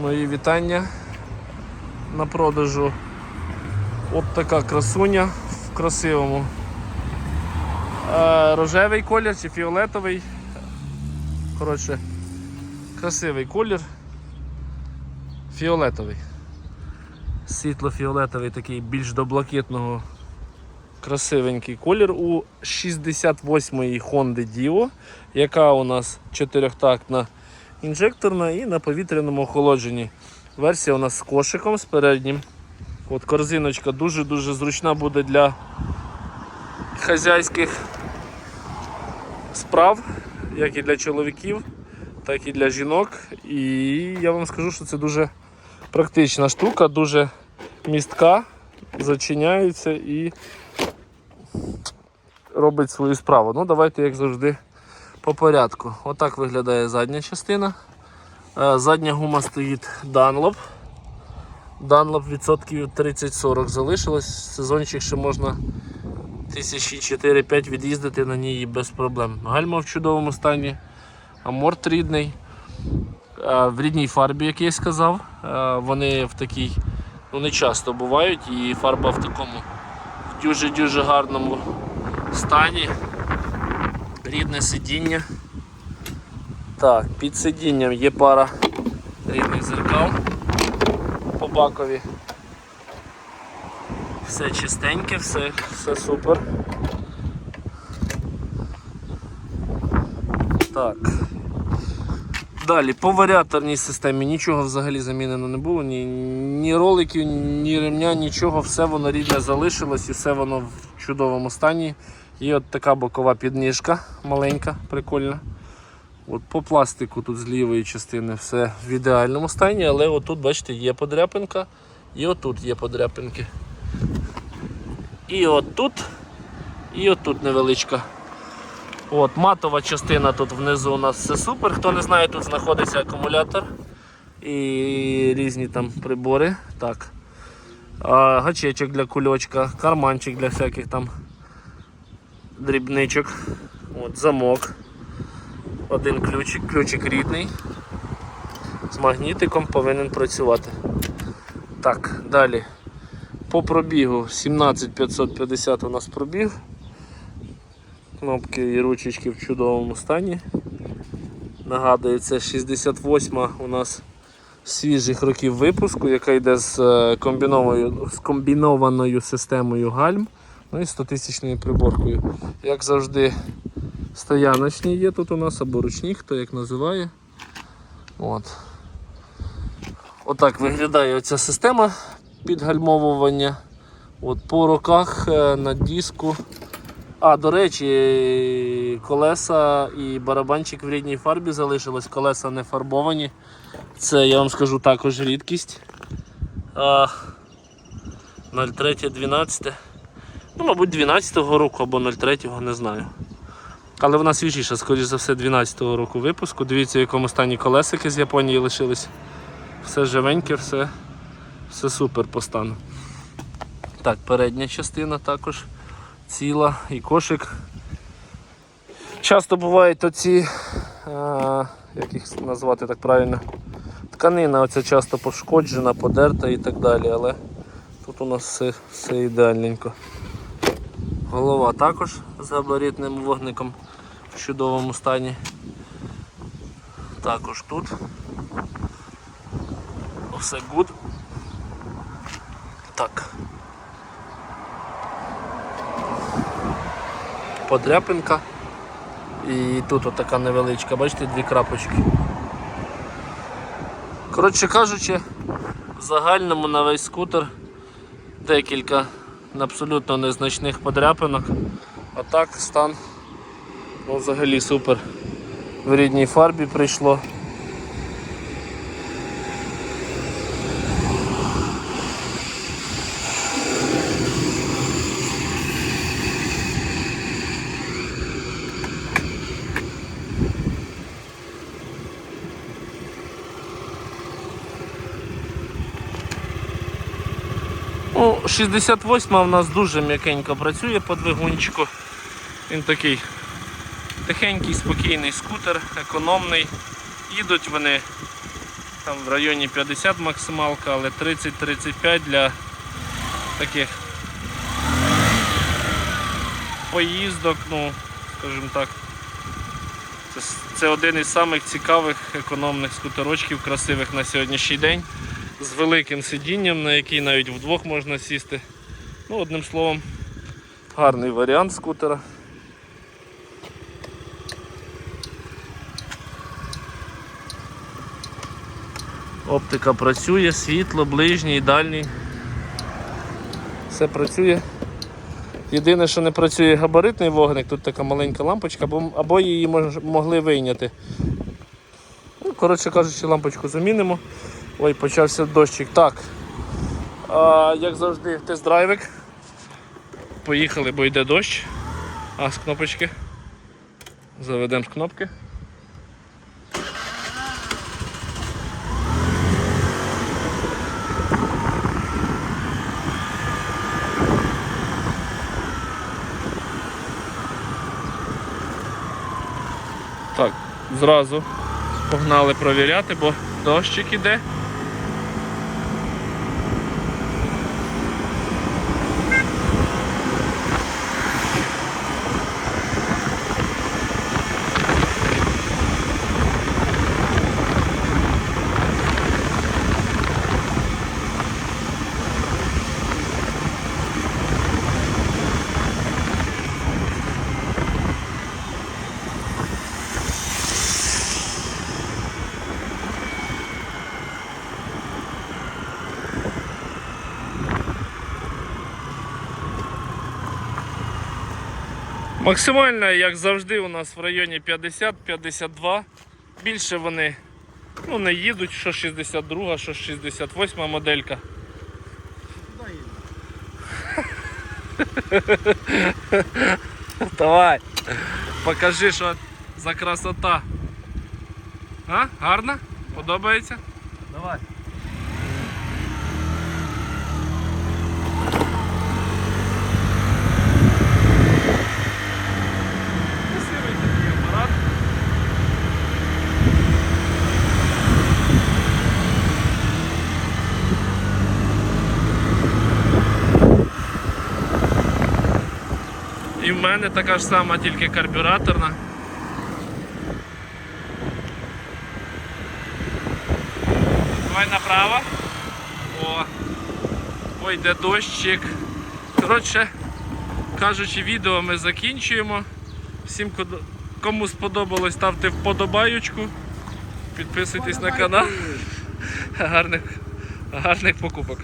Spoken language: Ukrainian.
Мої вітання на продажу. От така красуня в красивому. Е, рожевий колір чи фіолетовий. Коротше, красивий колір. Фіолетовий. Світло-фіолетовий такий більш до блакитного. Красивенький колір у 68-ї Honda Dio, яка у нас чотирьохтактна інжекторна і на повітряному охолодженні. Версія у нас з кошиком з переднім. От корзиночка дуже-дуже зручна буде для хазяйських справ, як і для чоловіків, так і для жінок. І я вам скажу, що це дуже практична штука, дуже містка, зачиняється і робить свою справу. Ну, давайте, як завжди, по порядку. Отак виглядає задня частина. Е, Задня гума стоїть Dunlop. Dunlop відсотків 30-40 залишилось. Сезончик ще можна тисячі 4-5 від'їздити на ній без проблем. Гальма в чудовому стані, аморт рідний. Е, В рідній фарбі, як я й сказав. Е, Вони в такій, ну не часто бувають, і фарба в такому дуже-дуже гарному стані. Рідне сидіння. Так, під сидінням є пара рідних зеркал по бакові. Все чистеньке, все, все супер. Так. Далі, по варіаторній системі нічого взагалі замінено не було, ні, ні роликів, ні ремня, нічого, все воно рідне залишилось і все воно в чудовому стані. Є от така бокова підніжка маленька, прикольна. От По пластику тут з лівої частини все в ідеальному стані, але отут, бачите, є подряпинка і отут є подряпинки. І отут, і отут невеличка. От, матова частина тут внизу у нас все супер. Хто не знає, тут знаходиться акумулятор і різні там прибори. Так. А, гачечок для кульочка, карманчик для всяких там дрібничок. От, замок. Один ключик, ключик рідний. З магнітиком повинен працювати. Так, далі. По пробігу 17550 у нас пробіг. Кнопки і ручечки в чудовому стані. Нагадую, це 68 у нас свіжих років випуску, яка йде з е, комбінованою, з комбінованою системою гальм, ну і 100 тисячною приборкою. Як завжди, стояночні є тут у нас або ручні, хто як називає. От. Отак виглядає оця система підгальмовування. От По роках е, на диску. А, до речі, колеса і барабанчик в рідній фарбі залишилось, колеса не фарбовані. Це я вам скажу також рідкість. 03-12. Ну, мабуть, 12-го року або 03-го, не знаю. Але вона свіжіша, скоріш за все, 12-го року випуску. Дивіться, в якому стані колесики з Японії лишились. Все живеньке, все, все супер по стану. Так, передня частина також ціла і кошик. Часто бувають оці, а, як їх назвати так правильно, тканина оця часто пошкоджена, подерта і так далі, але тут у нас все, все ідеальненько. Голова також з габаритним вогником в чудовому стані. Також тут. Все good. Так. Подряпинка. І тут отака невеличка, бачите, дві крапочки. Коротше кажучи, в загальному на весь скутер декілька абсолютно незначних подряпинок. А так стан ну, взагалі супер. В рідній фарбі прийшло. Ну, 68 в нас дуже м'якенько працює по двигунчику. Він такий тихенький, спокійний скутер, економний. Їдуть вони Там в районі 50 максималка, але 30-35 для таких поїздок, ну, скажімо так. Це, один із самих цікавих економних скутерочків, красивих на сьогоднішній день. З великим сидінням, на який навіть вдвох можна сісти. Ну, одним словом, гарний варіант скутера. Оптика працює, світло, ближній, дальній. Все працює. Єдине, що не працює габаритний вогник, тут така маленька лампочка, або, її мож, могли вийняти. Ну, коротше кажучи, лампочку замінимо. Ой, почався дощик. Так. А, як завжди, тест-драйвик. Поїхали, бо йде дощ. А, з кнопочки. Заведемо з кнопки. Так, зразу погнали провіряти, бо дощик іде. Максимально, як завжди, у нас в районі 50-52. Більше вони ну, не їдуть, що 62, що 68 моделька. Давай, покажи, що за красота. А? Гарно? Подобається? Давай. Мене така ж сама, тільки карбюраторна. Давай направо. О. Ой, де дощик. Коротше, кажучи, відео ми закінчуємо. Всім, кому сподобалось, ставте вподобаючку. Підписуйтесь на канал. Гарних, гарних покупок.